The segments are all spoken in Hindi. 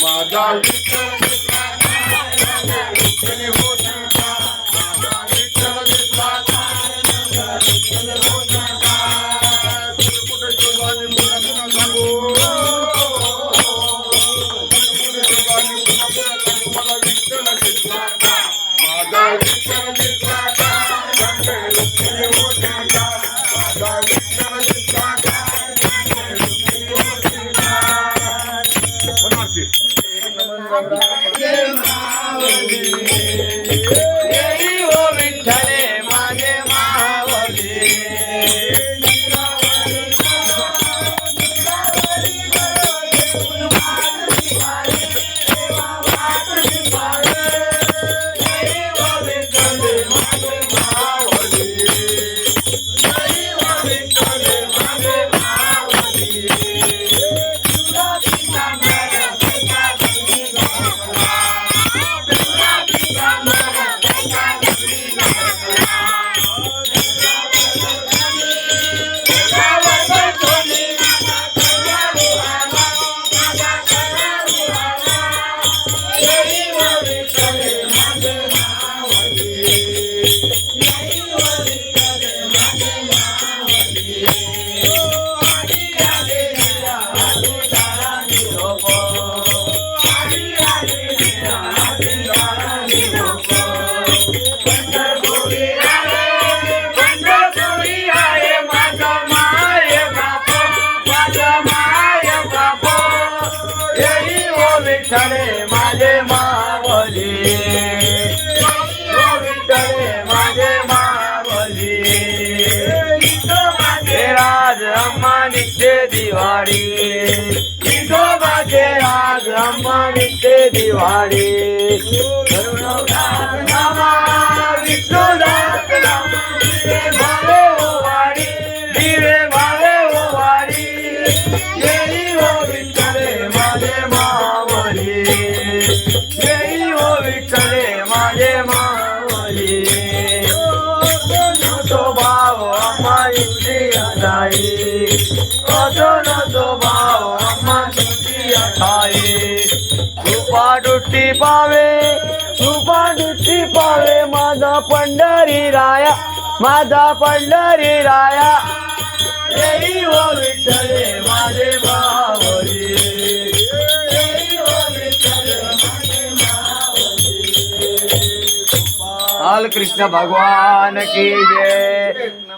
My God. मावली. ओ विठ्ठले माझे मावली. દિવાળી વિઠોબા છે આ બ્રાહ્મણ तो दुट्टी पावे कृपा दुट्टी पावे माझा पंढरी राया माझा पंढरी राया येई ओ विठ्ठले माझे मावली येई ओ विठ्ठले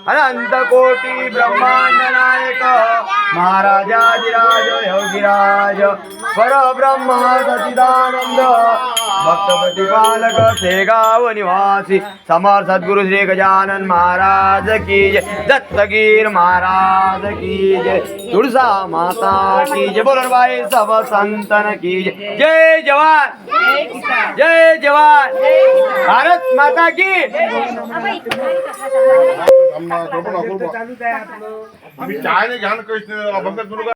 अनंत कोटि ब्रह्मांड नायक। महाराजाधिराज योगिराज। पर ब्रह्म सचिदानंद भक्त प्रतिपालक शेगाव निवासी। समर सदगुरु श्री गजानन महाराज की जय। दत्तगीर महाराज की जय। तुळसा माता की जय। बोलन भाई सब संतन की जय। जय जवान। जय जवान। भारत माता की। आम्ही चाय नाही घ्या ना काहीच नाही. अभंग सुरू करा.